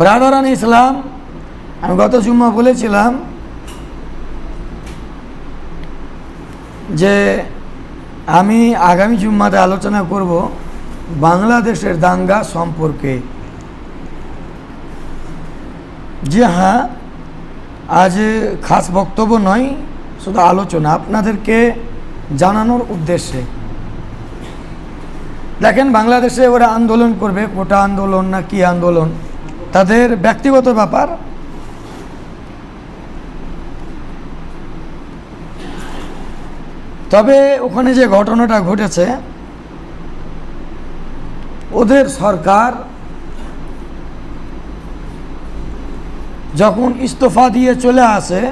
ব্রাদারান ইসলাম আমি গত জুম্মা বলেছিলাম যে আমি আগামী জুম্মাতে আলোচনা করব বাংলাদেশের দাঙ্গা সম্পর্কে। জি হ্যাঁ আজ খাস বক্তব্য নয়, শুধু আলোচনা আপনাদেরকে জানানোর উদ্দেশ্যে। দেখেন, বাংলাদেশে ওরা আন্দোলন করবে, কোটা আন্দোলন না কি আন্দোলন? তাদের ব্যক্তিগত ব্যাপার। তবে ওখানে যে ঘটনাটা ঘটেছে, ওদের সরকার যখন ইস্তফা দিয়ে চলে আসে,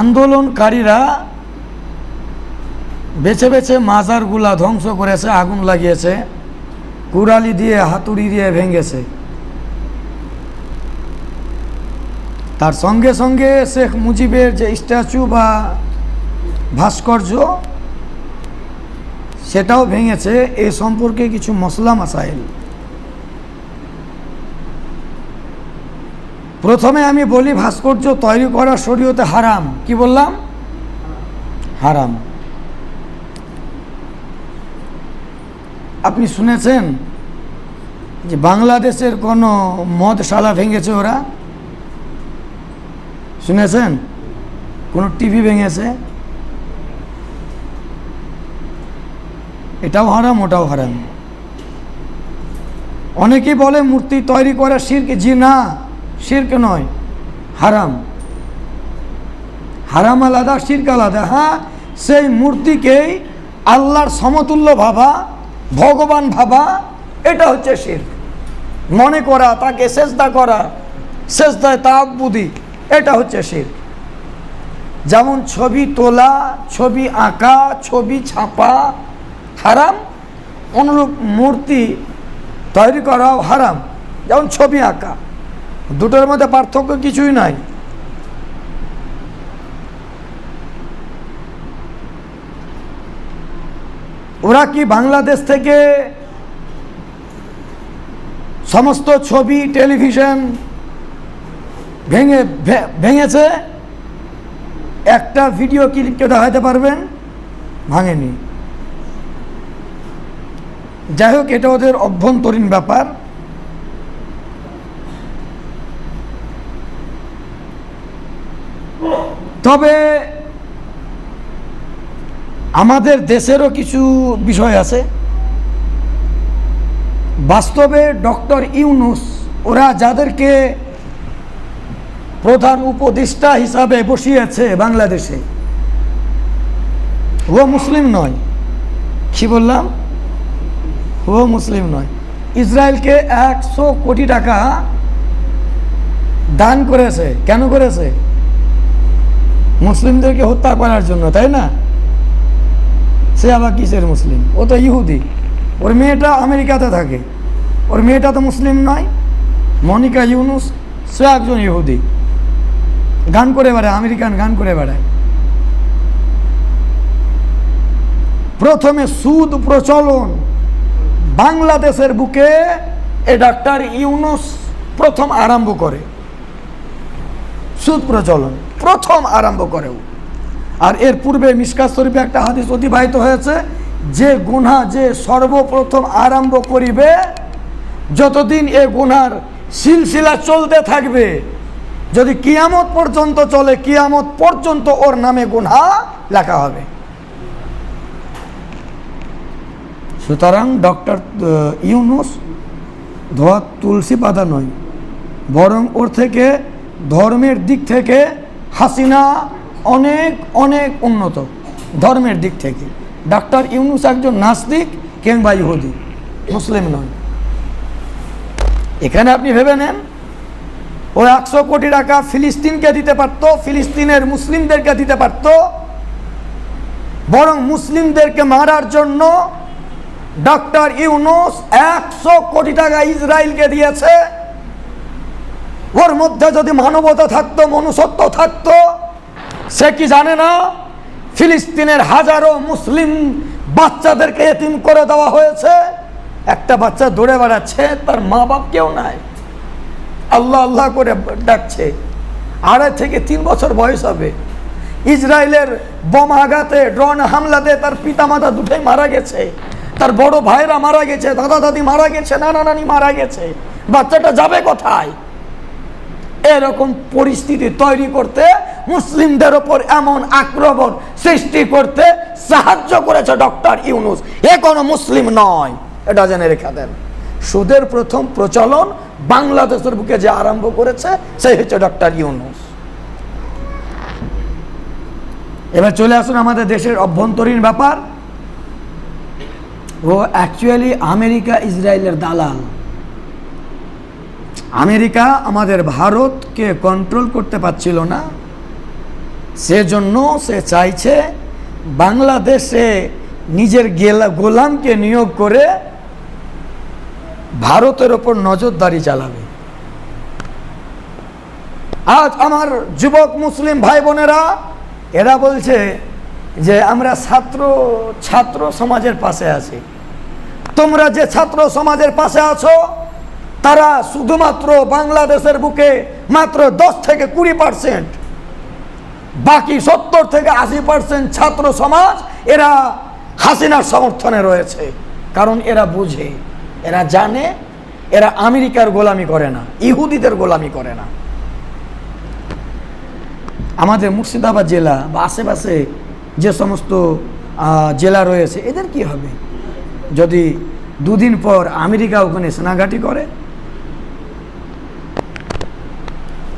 আন্দোলনকারীরা বেছে বেছে মাজারগুলা ধ্বংস করেছে, আগুন লাগিয়েছে। কুড়ালি দিয়ে, হাতুড়ি দিয়ে ভেঙেছে। তার সঙ্গে সঙ্গে শেখ মুজিবের যে স্ট্যাচু বা ভাস্কর্য, সেটাও ভেঙেছে। এ সম্পর্কে কিছু মশলা মাসাইল। প্রথমে আমি বলি, ভাস্কর্য তৈরি করা শরীয়তে হারাম। কি বললাম? হারাম। আপনি শুনেছেন যে বাংলাদেশের কোনো মদশালা ভেঙেছে ওরা? শুনেছেন? কোনো টিভি ভেঙেছে? এটাও হারাম, ওটাও হারাম। অনেকেই বলে মূর্তি তৈরি করা শির্ক, জি না, শির্ক নয়, হারাম। হারাম আলাদা, শির্ক আলাদা। হ্যাঁ সেই মূর্তিকেই আল্লাহর সমতুল্য ভাবা ভগবান ভাবা, এটা হচ্ছে শির মনে করা, তাকে চেষ্টা করা চেষ্টায় তাবুদি এটা হচ্ছে শির যেমন ছবি তোলা, ছবি আঁকা, ছবি ছাপা হারাম, অনুরূপ মূর্তি তৈরি করাও হারাম। যেমন ছবি আঁকা, দুটোর মধ্যে পার্থক্য কিছুই নাই। ওরা কি বাংলাদেশ থেকে সমস্ত ছবি, টেলিভিশন ভেঙে ভেঙেছে? একটা ভিডিও ক্লিপকে দেখাতে পারবেন? ভাঙেনি। যাই হোক, এটা ওদের অভ্যন্তরীণ ব্যাপার। তবে আমাদের দেশেরও কিছু বিষয় আছে। বাস্তবে ডক্টর ইউনুস, ওরা যাদেরকে প্রধান উপদেষ্টা হিসাবে বসিয়েছে বাংলাদেশে, ও মুসলিম নয়। কি বললাম? ও মুসলিম নয়। ইসরায়েলকে একশো কোটি টাকা দান করেছে। কেন করেছে? মুসলিমদেরকে হত্যা করার জন্য, তাই না? সে আবার কিসের মুসলিম? ও তো ইহুদি। ওর মেয়েটা আমেরিকাতে থাকে। ওর মেয়েটা তো মুসলিম নয়। মনিকা ইউনুস, সে একজন ইহুদি। গান করে বেড়ায়, আমেরিকান গান করে বেড়ায়। প্রথমে সুদ প্রচলন। বাংলাদেশের বুকে এ ডাক্তার ইউনুস প্রথম আরম্ভ করে। সুদ প্রচলন, প্রথম আরম্ভ করে ও। আর এর পূর্বে মিসকাত শরীফে একটা হাদিস অতিবাহিত হয়েছে, যে গুনা যে সর্বপ্রথম আরম্ভ করিবে, যতদিন এ গুনার সিলসিলা চলতে থাকবে, যদি কিয়ামত পর্যন্ত চলে, কিয়ামত পর্যন্ত ওর নামে গুনহা লেখা হবে। সুতরাং ডক্টর ইউনুস ধোয়া তুলসী পাতা নয়, বরং ওর থেকে ধর্মের দিক থেকে হাসিনা অনেক অনেক উন্নত ধর্মের দিক থেকে। ডাক্তার ইউনুস একজন নাস্তিক, কিংবা ইহুদি, মুসলিম নয়। এখানে আপনি ভেবে নেন, ও একশো কোটি টাকা ফিলিস্তিনকে দিতে পারতো, ফিলিস্তিনের মুসলিমদেরকে দিতে পারতো, বরং মুসলিমদেরকে মারার জন্য ডক্টর ইউনুস একশো কোটি টাকা ইসরায়েলকে দিয়েছে। ওর মধ্যে যদি মানবতা থাকতো, মনুষ্যত্ব থাকতো সে কি জানে না? ফিলিস্তিনের হাজারো মুসলিম বাচ্চাদেরকে এতিম করে দেওয়া হয়েছে। একটা বাচ্চা দৌড়ে বেড়াচ্ছে, তার মা বাপ কেউ নাই। আল্লাহ আল্লাহ করে ডাকছে। আড়াই থেকে তিন বছর বয়স হবে। ইসরায়েলের বোম আঘাতে, ড্রোন হামলাতে তার পিতামাতা দুটোই মারা গেছে। তার বড় ভাইরা মারা গেছে, দাদা দাদি মারা গেছে, নানা নানি মারা গেছে। বাচ্চাটা যাবে কোথায়? এরকম পরিস্থিতি তৈরি করতে মুসলিমদের ওপর এমন আক্রমণ সৃষ্টি করতে সাহায্য করেছে ডক্টর ইউনুস। এ কোনো মুসলিম নয়। এটা জেনে রেখে দেন। সুদের প্রথম প্রচলন বাংলাদেশের বুকে যে আরম্ভ করেছে, সেই হচ্ছে ডক্টর ইউনুস। এবার চলে আসুন আমাদের দেশের অভ্যন্তরীণ ব্যাপার। ও অ্যাকচুয়ালি আমেরিকা, ইসরায়েলের দালাল। আমেরিকা আমাদের ভারতকে কন্ট্রোল করতে পারছিল না। সেজন্য সে চাইছে বাংলাদেশে নিজের গেলা গোলামকে নিয়োগ করে ভারতের ওপর নজরদারি চালাবে। আজ আমার যুবক মুসলিম ভাই বোনেরা এরা বলছে যে আমরা ছাত্র ছাত্র সমাজের পাশে আছি। তোমরা যে ছাত্র সমাজের পাশে আছো, তারা শুধুমাত্র বাংলাদেশের বুকে মাত্র দশ থেকে কুড়ি পার্সেন্ট বাকি সত্তর থেকে আশি পার্সেন্ট ছাত্র সমাজ এরা হাসিনার সমর্থনে রয়েছে। কারণ এরা বুঝে, এরা জানে, এরা আমেরিকার গোলামি করে না, ইহুদিদের গোলামি করে না। আমাদের মুর্শিদাবাদ জেলা বা আশেপাশে যে সমস্ত জেলা রয়েছে, এদের কি হবে? যদি দুদিন পর আমেরিকা ওখানে সেনাঘাটি করে?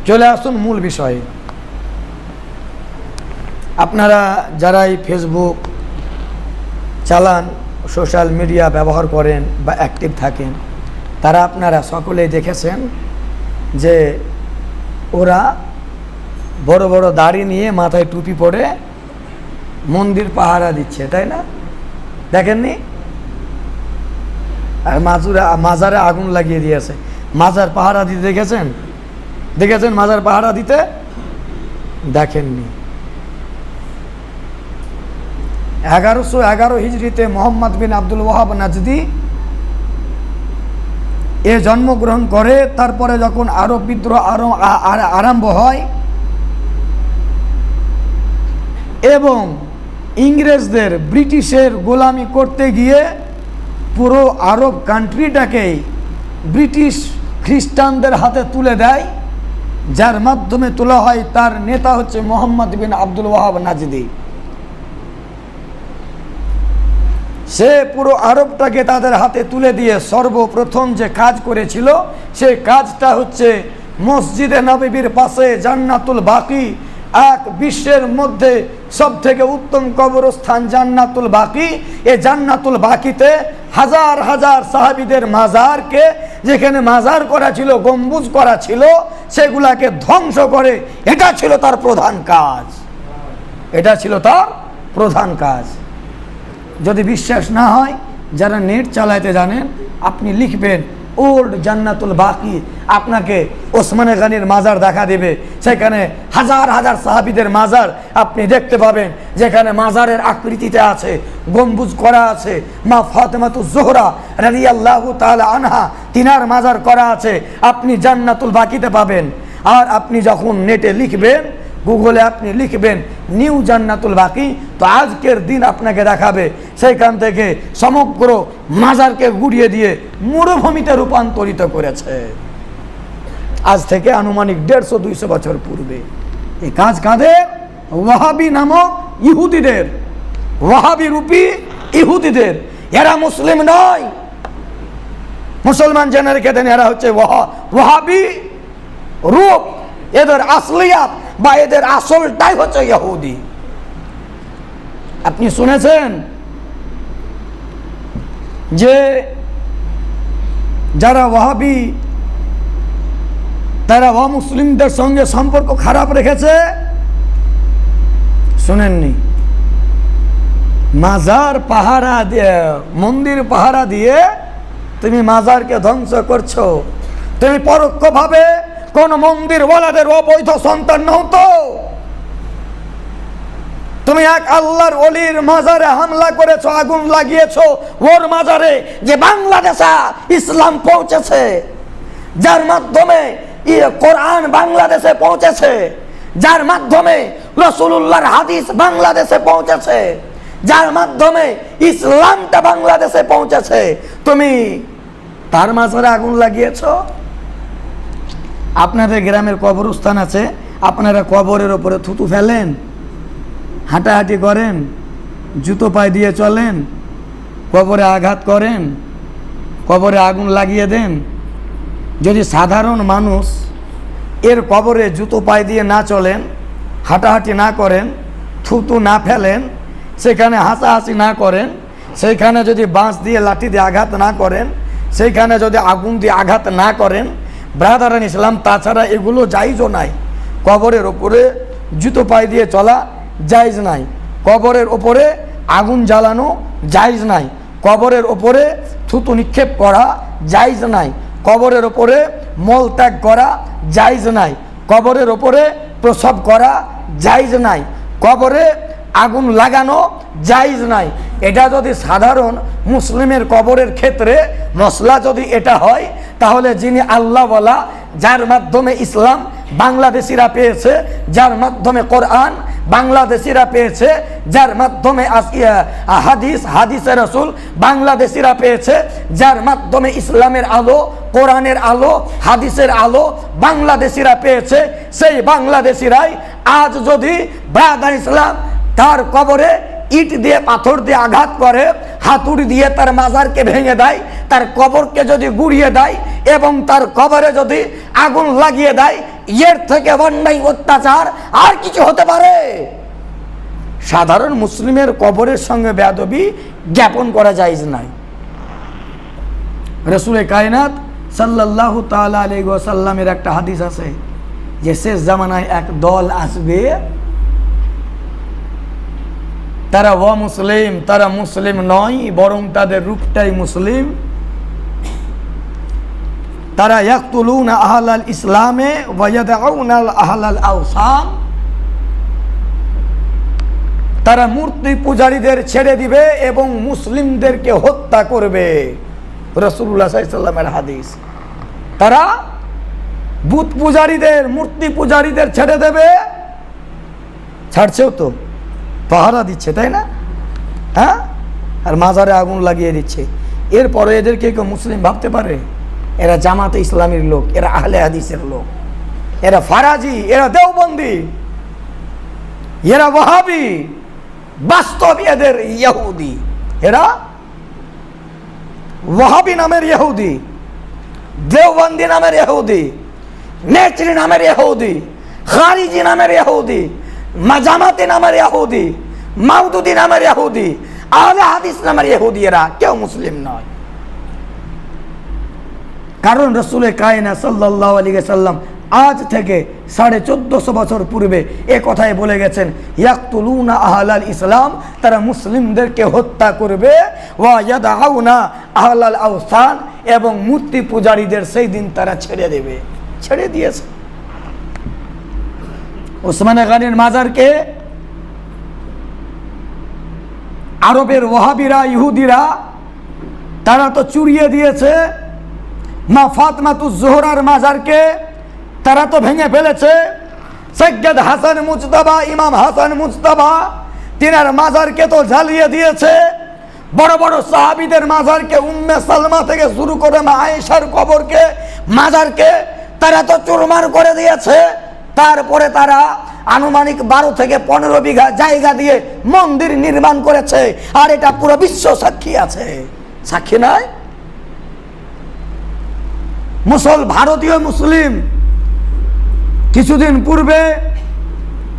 চলে আসুন মূল বিষয়ে। আপনারা যারা এই ফেসবুক চালান সোশ্যাল মিডিয়া ব্যবহার করেন বা অ্যাক্টিভ থাকেন, তারা আপনারা সকলেই দেখেছেন যে ওরা বড় বড় দাড়ি নিয়ে মাথায় টুপি পরে মন্দির পাহারা দিচ্ছে, তাই না? দেখেননি? আর মাজুরা, মাজারে আগুন লাগিয়ে দিয়েছে। মাজার পাহারা দিতে দেখেছেন? দেখেছেন মাজার পাহারা দিতে? দেখেননি। এগারোশো এগারো হিজড়িতে মোহাম্মদ বিন আব্দুল ওয়াহাব নাজদি এ জন্মগ্রহণ করে। তারপরে যখন আরব বিদ্রোহ আরও আরম্ভ হয় এবং ইংরেজদের ব্রিটিশের গোলামি করতে গিয়ে পুরো আরব কান্ট্রিটাকেই ব্রিটিশ খ্রিস্টানদের হাতে তুলে দেয়, যার মাধ্যমে তোলা হয় তার নেতা হচ্ছে মোহাম্মদ বিন আব্দুল ওয়াহাব নাজদি। সে পুরো আরবটাকে তাদের হাতে তুলে দিয়ে সর্বপ্রথম যে কাজ করেছিল, সেই কাজটা হচ্ছে মসজিদে নবীর পাশে জান্নাতুল বাকি, এক বিশ্বের মধ্যে সব থেকে উত্তম কবরস্থান জান্নাতুল বাকি। এ জান্নাতুল বাকিতে হাজার হাজার সাহাবিদের মাজারকে, যেখানে মাজার করা ছিল, গম্বুজ করা ছিল, সেগুলাকে ধ্বংস করে, এটা ছিল তার প্রধান কাজ। এটা ছিল তার প্রধান কাজ। যদি বিশ্বাস না হয়, যারা নেট চালাইতে জানেন, আপনি লিখবেন, ওল্ড জান্নাতুল বাকি আপনাকে ওসমানে গানির মাজার দেখা দেবে। সেখানে হাজার হাজার সাহাবিদের মাজার আপনি দেখতে পাবেন, যেখানে মাজারের আকৃতিতে আছে, গম্বুজ করা আছে, মা ফাতেমাতু জোহরা রাজি আল্লাহ তাহলে আনহা, তিনার মাজার করা আছে, আপনি জান্নাতুল বাকিতে পাবেন। আর আপনি যখন নেটে লিখবেন গুগলে আপনি লিখবেন, নিউ জান্নাতুল বাকি তো আজকের দিন আপনাকে দেখাবে, সেইখান থেকে সমগ্র মাজারকে গুড়িয়ে দিয়ে মরুভূমিতে রূপান্তরিত করেছে। আজ থেকে আনুমানিক দেড়শো, দুইশো বছর পূর্বে, এই কাজ কাদের ওয়াহাবি নামক ইহুদিদের, ওয়াহাবি রূপী ইহুদিদের, এরা মুসলিম নয়। মুসলমান জেনে রেখে দেন এরা হচ্ছে ওয়াহা- ওয়াহাবি রূপ, এদের আসলিয়াত বা এদের আসলটাই হচ্ছে ইহুদি। আপনি শুনেছেন? যে যারা ওয়াহাবি, তারা অমুসলিমদের সঙ্গে সম্পর্ক খারাপ রেখেছে? শুনেননি। মাজার পাহারা দিয়ে, মন্দির পাহারা দিয়ে তুমি মাজারকে ধ্বংস করছ। তুমি পরোক্ষভাবে কোন মন্দির ওয়ালাদের অবৈধ সন্তান নও তো। তুমি এক আল্লাহর অলির মাজারে হামলা করেছ, আগুন লাগিয়েছো, ওর মাজারে যে বাংলাদেশে ইসলাম পৌঁছেছে, যার মাধ্যমে কোরআন বাংলাদেশে পৌঁছেছে, যার মাধ্যমে রসুল্লাহর হাদিস বাংলাদেশে পৌঁছেছে, যার মাধ্যমে ইসলামটা বাংলাদেশে পৌঁছেছে। তুমি তার মাঝারে আগুন লাগিয়েছো? আপনাদের গ্রামের কবরস্থান আছে, আপনারা কবরের ওপরে থুতু ফেলেন, হাঁটাহাঁটি করেন, জুতো পায়ে দিয়ে চলেন, কবরে আঘাত করেন, কবরে আগুন লাগিয়ে দেন। যদি সাধারণ মানুষ এর কবরে জুতো পায়ে দিয়ে না চলেন, হাঁটাহাঁটি না করেন, থুতু না ফেলেন, সেখানে হাসাহাসি না করেন সেইখানে যদি বাঁশ দিয়ে লাঠি দিয়ে আঘাত না করেন সেইখানে যদি আগুন দিয়ে আঘাত না করেন ব্রাদারান ইসলাম তাছাড়া এগুলো জাইজও নাই। কবরের ওপরে জুতো পায়ে দিয়ে চলা জায়জ নাই। কবরের ওপরে আগুন জ্বালানো জায়জ নাই। কবরের ওপরে থুতু নিক্ষেপ করা জায়জ নাই। কবরের ওপরে মলত্যাগ করা জায়জ নাই। কবরের ওপরে প্রসব করা জায়জ নাই। কবরে আগুন লাগানো জায়জ নাই। এটা যদি সাধারণ মুসলিমের কবরের ক্ষেত্রে মশলা যদি এটা হয়, তাহলে যিনি আল্লাহ বলা যার মাধ্যমে ইসলাম বাংলাদেশিরা পেয়েছে, যার মাধ্যমে কোরআন বাংলাদেশিরা পেয়েছে, যার মাধ্যমে হাদিস হাদিসের রসুল বাংলাদেশিরা পেয়েছে, যার মাধ্যমে ইসলামের আলো, কোরআনের আলো, হাদিসের আলো বাংলাদেশিরা পেয়েছে, সেই বাংলাদেশিরাই আজ যদি ব্রাদার ইসলাম তার কবরে ইট দিয়ে পাথর দিয়ে আঘাত করে, হাতুড়ি দিয়ে তার মাজারকে ভেঙে দেয়, তার কবরকে যদি গুড়িয়ে দেয় এবং তার কবরে যদি আগুন লাগিয়ে দেয়, এর থেকে অন্যায় অত্যাচার আর কিছু হতে পারে। সাধারণ মুসলিমের কবরের সঙ্গে বেয়াদবি জ্ঞাপন করা যায় নাই রসুল কায়নাত সাল্লাহ তালা আলী একটা হাদিস আছে যে শেষ জামানায় এক দল আসবে তারা ও মুসলিম, তারা মুসলিম নয়, বরং তাদের রূপটাই মুসলিম। তারা ইয়াকতুলুন আহলাল ইসলামে আহলাল আওসান। তারা মূর্তি পূজারীদের ছেড়ে দিবে এবং মুসলিমদেরকে হত্যা করবে। রসুল্লাহ হাদিস। তারা বুত পূজারীদের, মূর্তি পূজারীদের ছেড়ে দেবে। ছাড়ছেও তো? পাহারা দিচ্ছে, তাই না? হ্যাঁ? আর মাজারে আগুন লাগিয়ে দিচ্ছে। এরপরে এদেরকে কেউ মুসলিম ভাবতে পারে? এরা জামাতে ইসলামীর লোক, এরা আহলে হাদিসের লোক। এরা ফারাজি, এরা দেওবন্দি, এরা ওয়াহাবি, বাস্তব এদের ইহুদি এরা ওয়াহাবি নামের ইহুদি দেওবন্দি নামের ইহুদি নেচরি নামের ইহুদি খারিজি নামের ইহুদি মাজামাতি নামের ইহুদি মাউদুদি নামের ইহুদি আহলে হাদিস নামের ইহুদি এরা কেউ মুসলিম নয়। কারণ রসুলের কায়না সাল্লাহ আলী সাল্লাম আজ থেকে সাড়ে চোদ্দশো বছর পূর্বে এ কথাই বলে গেছেন, ইয়াকতুলুনা আহলাল ইসলাম, তারা মুসলিমদেরকে হত্যা করবে, ওয়া ইয়াদাউনা আহলাল আওসান, এবং মূর্তি পূজারীদের সেই দিন তারা ছেড়ে দেবে। ছেড়ে দিয়েছে। ওসমানে গানের মাজারকে আরবের ওহাবিরা, ইহুদিরা, তারা তো চুরিয়ে দিয়েছে। মা ফাতমাতু জোহরার মাজারকে তারা তো ভেঙে ফেলেছে। সৈয়দ হাসান মুজতাবা, ইমাম হাসান মুজতাবা, তিনার মাজারকে তো জ্বালিয়ে দিয়েছে। বড় বড় সাহাবিদের মাজারকে, উম্মে সালমা থেকে শুরু করে মা আয়েশার কবরকে, মাজারকে তারা তো চুরমার করে দিয়েছে। তারপরে তারা আনুমানিক বারো থেকে পনেরো বিঘা জায়গা দিয়ে মন্দির নির্মাণ করেছে। আর এটা পুরো বিশ্ব সাক্ষী আছে। সাক্ষী নয় মুসল ভারতীয় মুসলিম কিছুদিন পূর্বে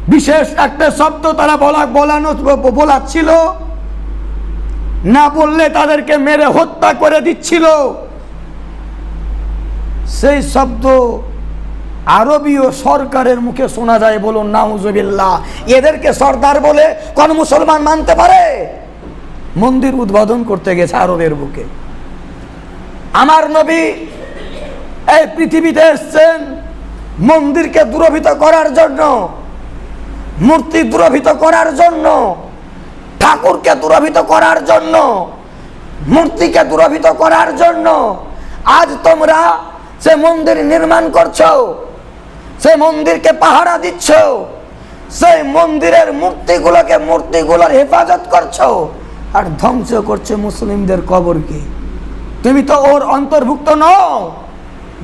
বিশেষ একটা শব্দ তারা বলা বলানো বলাচ্ছিল। না বললে তাদেরকে মেরে হত্যা করে দিচ্ছিল। সেই শব্দ আরবীয় সরকারের মুখে শোনা যায় বলুন, নাউজবিল্লাহ। এদেরকে সর্দার বলে কোন মুসলমান মানতে পারে? মন্দির উদ্বোধন করতে গেছে আরবের বুকে। আমার নবী এই পৃথিবীতে এসছেন মন্দিরকে দূরভীত করার জন্য, মূর্তি দুরভিত করার জন্য, ঠাকুরকে দুরভিত করার জন্য, মূর্তিকে দুরভিত করার জন্য। আজ তোমরা সে মন্দির নির্মাণ করছ সে মন্দিরকে পাহারা দিচ্ছ সেই মন্দিরের মূর্তিগুলোকে মূর্তিগুলোর হেফাজত করছ আর ধ্বংস করছে মুসলিমদের কবরকে। তুমি তো ওর অন্তর্ভুক্ত নও।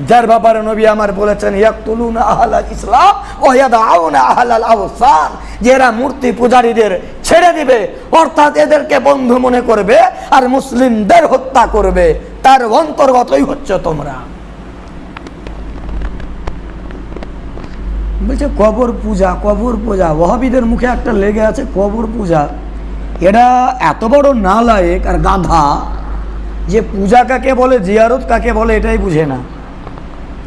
যার ব্যাপারে নবী আমার বলেছেন, ইয়াকতুলুনা আহলাল ইসলাম ও ইয়াদাউনা আহলাল আওসান। যে এরা মূর্তি পূজারীদের ছেড়ে দিবে, অর্থাৎ এদেরকে বন্ধু মনে করবে আর মুসলিমদের হত্যা করবে। তার অন্তর্গতই হচ্ছে তোমরা। বলছে, কবর পূজা কবর পূজা। ওহাবিদের মুখে একটা লেগে আছে কবর পূজা। এরা এত বড় নালায়েক আর গাধা যে পূজা কাকে বলে, জিয়ারত কাকে বলে, এটাই বুঝে না।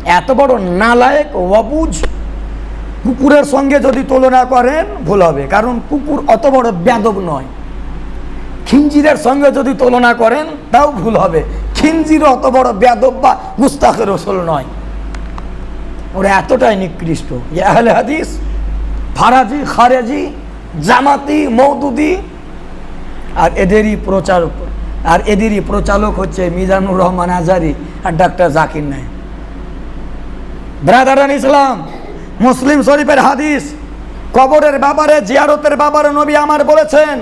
এত বড় নালায়েক অবুঝ কুকুরের সঙ্গে যদি তুলনা করেন, ভুল হবে। কারণ কুকুর অত বড় ব্যাদব নয়। খিঞ্জিরের সঙ্গে যদি তুলনা করেন, তাও ভুল হবে। খিঞ্জির অত বড় ব্যাদব বা গুস্তাখের রসল নয়। ওরা এতটাই নিকৃষ্ট। যে হাদিস, ফারাজি, খারেজি, জামাতি মৌদুদি আর এদেরই প্রচার আর এদেরই প্রচালক হচ্ছে মিজানুর রহমান আজারি আর ডাক্তার জাকির নায়ক। ব্রাদারান ইসলাম, মুসলিম শরীফের হাদিস, কবরের ব্যাপারে, জিয়ারতের ব্যাপারে নবী আমার বলেছেন,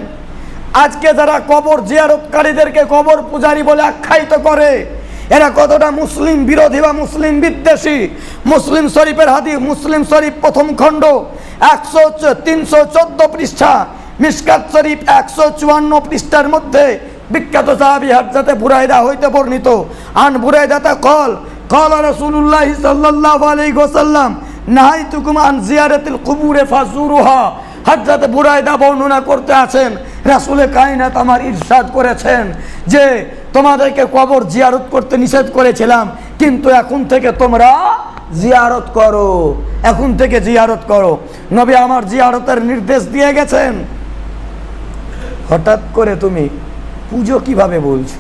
আজকে যারা কবর জিয়ারতকারীদেরকে কবর পূজারি বলে আখ্যায়িত করে এরা কতটা মুসলিম বিরোধী বা মুসলিম বিদ্বেষী? মুসলিম শরীফের হাদিস, মুসলিম শরীফ প্রথম খণ্ড, একশো তিনশো চোদ্দ পৃষ্ঠা মিসকাত শরীফ একশো চুয়ান্ন পৃষ্ঠার মধ্যে বিখ্যাত সাহাবি হাজাতে বুরাইদা হইতে বর্ণিত। আন বুরাইদাতা কল কল রসুল্লাহ সাল্লাহ আলাইহি ওয়াসাল্লাম, নাহাইতুকুম আন জিয়ারাতিল কুবুরে ফাজুরুহা। হযরত বুরাইদা বর্ণনা করতে আছেন, রাসূলে কায়নাত আমার ইরশাদ করেছেন যে তোমাদেরকে কবর জিয়ারত করতে নিষেধ করেছিলাম, কিন্তু এখন থেকে তোমরা জিয়ারত করো। এখন থেকে জিয়ারত করো। নবী আমার জিয়ারতের নির্দেশ দিয়ে গেছেন। হঠাৎ করে তুমি পুজো কীভাবে বলছো?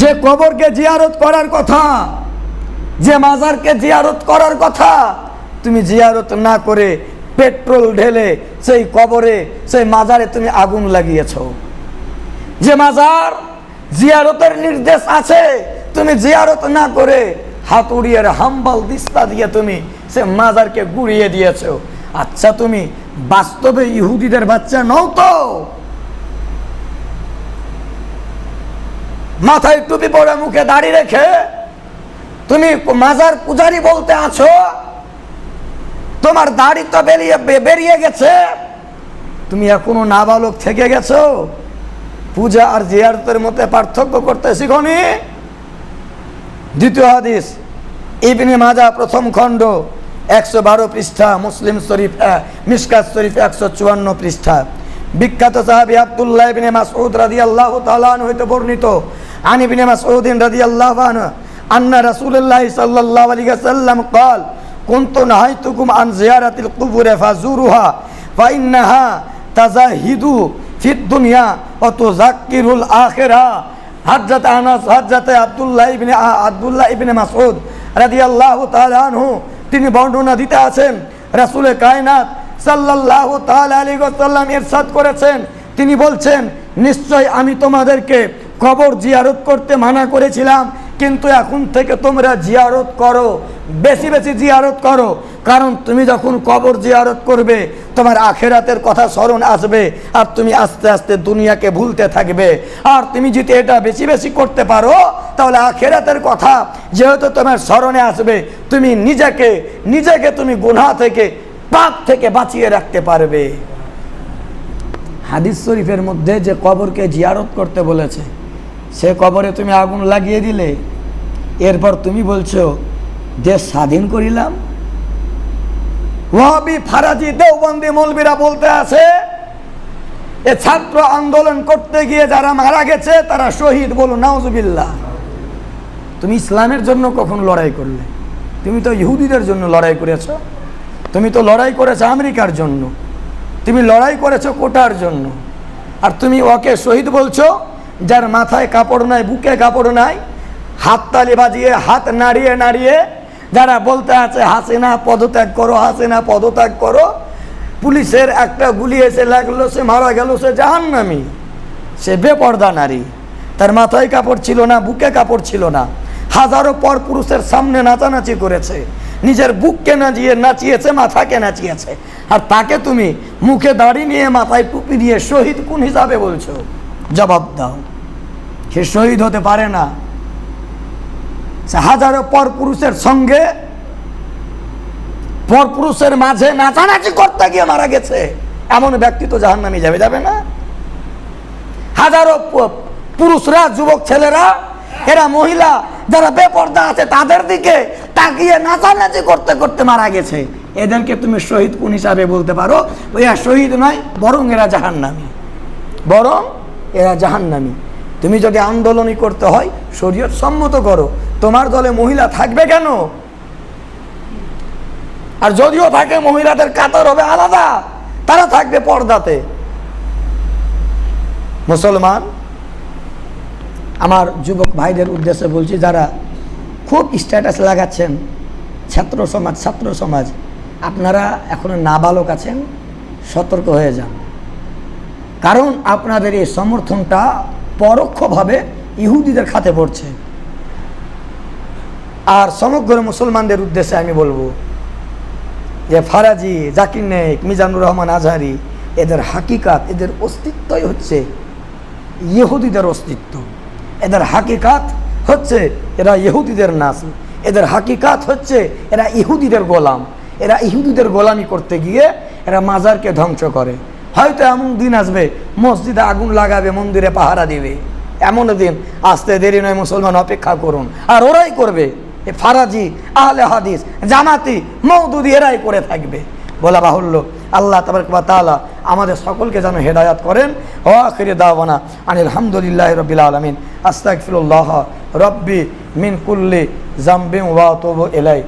যে কবরকে জিয়ারত করার কথা, যে মাজারকে জিয়ারত করার কথা, তুমি জিয়ারত না করে পেট্রোল ঢেলে সেই কবরে, সেই মাজারে তুমি আগুন লাগিয়েছ। যে মাজার জিয়ারতের নির্দেশ আছে, তুমি জিয়ারত না করে হাতুড়িয়ার হাম্বাল দিস্তা দিয়ে তুমি সে মাজারকে গুড়িয়ে দিয়েছ। আচ্ছা তুমি বাস্তবে ইহুদিদের বাচ্চা নও তো? মাথায় টুপি পরে মুখে দাড়ি রেখে তুমি মাজার পূজারি বলতে আছো? তোমার দাড়ি তো বেরিয়ে বেরিয়ে গেছে। তুমি এখনও নাবালক থেকে গেছো? পূজা আর জিয়ারতের মধ্যে পার্থক্য করতে শিখনি দ্বিতীয় হাদিস ইবনে মাজা প্রথম খণ্ড একশো বারো পৃষ্ঠা মুসলিম শরীফ আহ, মিশকাত শরীফ একশো চুয়ান্ন পৃষ্ঠা বিখ্যাত সাহাবি আব্দুল্লাহ ইবনে মাসউদ রাদিয়াল্লাহু তাআলা আনহু হইতে বর্ণিত আন ইবনে মাসউদিন রাদিয়াল্লাহু আনহু আন্না রাসূলুল্লাহ সাল্লাল্লাহু আলাইহি ওয়াসাল্লাম قال كنت نهيتكم عن زيارة القبور فزوروها فإنها تزاهد ফিদ দুনিয়া অত জাকিরুল আখেরা। হাজরাতে আনাস, হাজরাতে আবদুল্লাহ ইবনে আবদুল্লাহ ইবনে মাসুদ রাজি আল্লাহ তালহু তিনি বর্ণনা দিতে আছেন, রাসুলে কায়নাত সাল্লাল্লাহু তাল আলী গোসাল্লাম ইরশাদ করেছেন। তিনি বলছেন, নিশ্চয় আমি তোমাদেরকে কবর জিয়ারত করতে মানা করেছিলাম, কিন্তু এখন থেকে তোমরা জিয়ারত করো। বেশি বেশি জিয়ারত করো। কারণ তুমি যখন কবর জিয়ারত করবে, তোমার আখেরাতের কথা স্মরণ আসবে আর তুমি আস্তে আস্তে দুনিয়াকে ভুলতে থাকবে। আর তুমি যদি এটা বেশি বেশি করতে পারো, তাহলে আখেরাতের কথা যেহেতু তোমার স্মরণে আসবে, তুমি নিজেকে নিজেকে তুমি গুনাহ থেকে, পাপ থেকে বাঁচিয়ে রাখতে পারবে। হাদিস শরীফের মধ্যে যে কবরকে জিয়ারত করতে বলেছে, সে কবরে তুমি আগুন লাগিয়ে দিলে, এরপর তুমি বলছো দেশ স্বাধীন করিলাম। ওয়াহাবি ফারাজি দেওবন্দি মৌলবীরা বলতে আছে, এ ছাত্র আন্দোলন করতে গিয়ে যারা মারা গেছে, তারা শহীদ বলো নাউজুবিল্লাহ। তুমি ইসলামের জন্য কখন লড়াই করলে? তুমি তো ইহুদিদের জন্য লড়াই করেছ। তুমি তো লড়াই করেছ আমেরিকার জন্য। তুমি লড়াই করেছ কোটার জন্য। আর তুমি ওকে শহীদ বলছো, যার মাথায় কাপড় নাই, বুকে কাপড় নাই হাত তালি বাজিয়ে, হাত নাড়িয়ে নাড়িয়ে যারা বলতে আছে, হাসিনা, পদত্যাগ করো, হাসিনা, পদত্যাগ করো। পুলিশের একটা গুলি এসে লাগল, সে মারা গেল, সে জাহান্নামি। সে বেপর্দা নারী। তার মাথায় কাপড় ছিল না, বুকে কাপড় ছিল না। হাজারো পর পুরুষের সামনে নাচানাচি করেছে। নিজের বুককে নাচিয়ে নাচিয়েছে, মাথাকে নাচিয়েছে। আর তাকে তুমি মুখে দাড়ি নিয়ে মাথায় টুপি দিয়ে শহীদ কোন হিসাবে বলছো? জবাব দাও। সে শহীদ হতে পারে না। হাজারো পর পুরুষের সঙ্গে পর পুরুষের মাঝে নাচানাচি করতে গিয়ে মারা গেছে। এমন ব্যক্তি তো জাহান নামে যাবে যাবে না। হাজারো পুরুষরা, যুবক ছেলেরা, এরা মহিলা যারা বেপর্দা আছে তাদের দিকে তাকিয়ে নাচানাচি করতে করতে মারা গেছে। এদেরকে তুমি শহীদ কোন হিসাবে বলতে পারো? এরা শহীদ নয়, বরং এরা জাহান্নামী। বরং এরা জাহান্নামী। তুমি যদি আন্দোলনই করতে হয়, শরীয়ত সম্মত করো। তোমার দলে মহিলা থাকবে কেন? আর যদিও থাকে, মহিলাদের কাতার হবে আলাদা, তারা থাকবে পর্দাতে। মুসলমান, আমার যুবক ভাইদের উদ্দেশ্যে বলছি, যারা খুব স্ট্যাটাস লাগাচ্ছেন, ছাত্র সমাজ ছাত্র সমাজ, আপনারা এখনও নাবালক আছেন, সতর্ক হয়ে যান। কারণ আপনাদের এই সমর্থনটা পরোক্ষভাবে ইহুদিদের খাতে পড়ছে। আর সমগ্র মুসলমানদের উদ্দেশ্যে আমি বলব যে ফারাজি, জাকির নেক মিজানুর রহমান আজহারি, এদের হাকিকাত, এদের অস্তিত্বই হচ্ছে ইহুদিদের অস্তিত্ব। এদের হাকিকাত হচ্ছে এরা ইহুদিদের নাচ এদের হাকিকাত হচ্ছে এরা ইহুদিদের গোলাম। এরা ইহুদিদের গোলামি করতে গিয়ে এরা মাজারকে ধ্বংস করে। হয়তো এমন দিন আসবে, মসজিদে আগুন লাগাবে, মন্দিরে পাহারা দিবে। এমন দিন, আসতে দেরি নয়, মুসলমান অপেক্ষা করুন। আর ওরাই করবে। ফারাজি, আহলে হাদিস, জামাতি মৌদুদি এরাই করে থাকবে। বলা বাহুল্য, আল্লাহ তাবারক তালা আমাদের সকলকে যেন হেদায়াত করেন। ও আখিরে দাওয়ানা আনিল হামদুলিল্লাহ রবিল আলমিন। আস্তাকফিল্লাহ রব্বি মিন কুল্লি জাম্বিম ওয়া তবু ইলাই